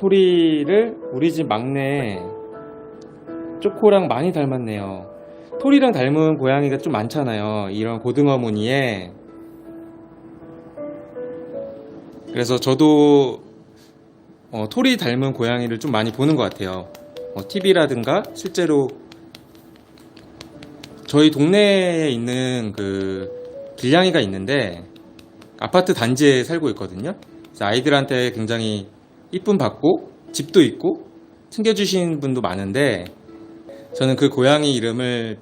토리를 우리 집 막내 쪼코랑 많이 닮았네요. 토리랑 닮은 고양이가 좀 많잖아요. 이런 고등어 무늬에. 그래서 저도 어, 토리 닮은 고양이를 좀 많이 보는 것 같아요. TV라든가 실제로 저희 동네에 있는 그 길냥이가 있는데 아파트 단지에 살고 있거든요. 아이들한테 굉장히 이쁨 받고 집도 있고 챙겨주신 분도 많은데 저는 그 고양이 이름을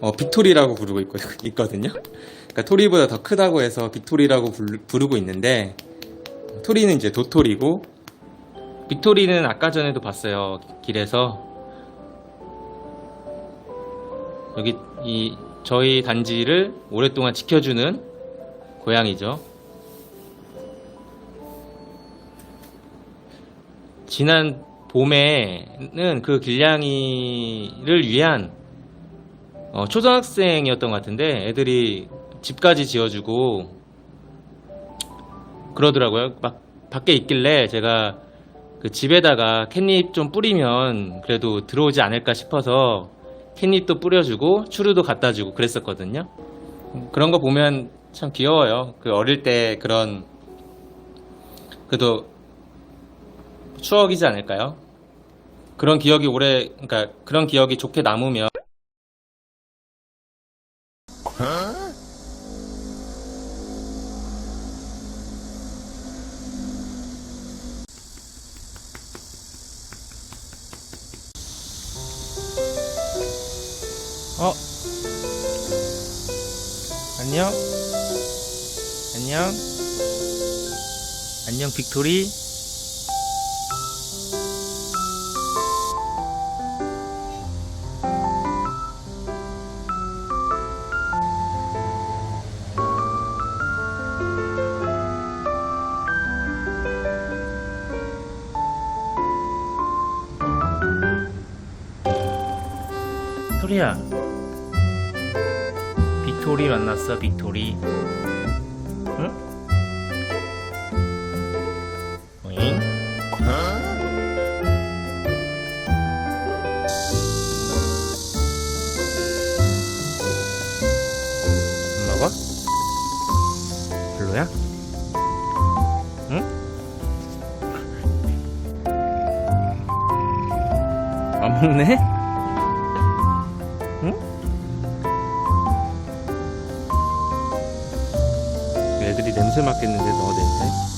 어, 빅토리라고 부르고 있거, 있거든요. 그러니까 토리보다 더 크다고 해서 빅토리라고 부르, 부르고 있는데 토리는 이제 도토리고 빅토리는 아까 전에도 봤어요 길에서 여기 이 저희 단지를 오랫동안 지켜주는 고양이죠. 지난 봄에는 그 길냥이를 위한 어, 초등학생이었던 것 같은데 애들이 집까지 지어주고 그러더라고요. 막 밖에 있길래 제가 그 집에다가 캣닙 좀 뿌리면 그래도 들어오지 않을까 싶어서 캣닙도 뿌려주고 추루도 갖다 주고 그랬었거든요. 그런 거 보면 참 귀여워요. 그 어릴 때 그런 그래도 추억이지 않을까요? 그런 기억이 오래 그러니까 그런 기억이 좋게 남으면 어? 안녕? 안녕? 안녕, 빅토리? 토리야. 빅토리 만났어, 빅토리. 응? 오잉? 먹어? 별로야? 응? 안 먹네? 냄새 맡겠는데 너 냄새?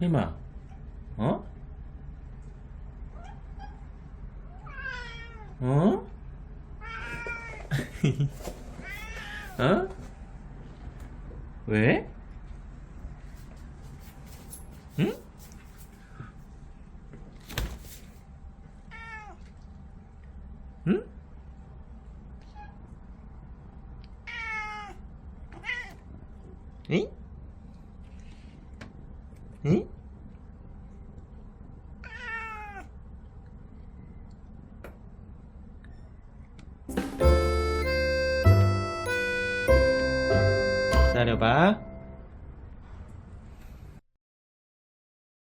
크리마, 어? 어? 어? 왜? 응? 응? 응? 응? 기다려봐.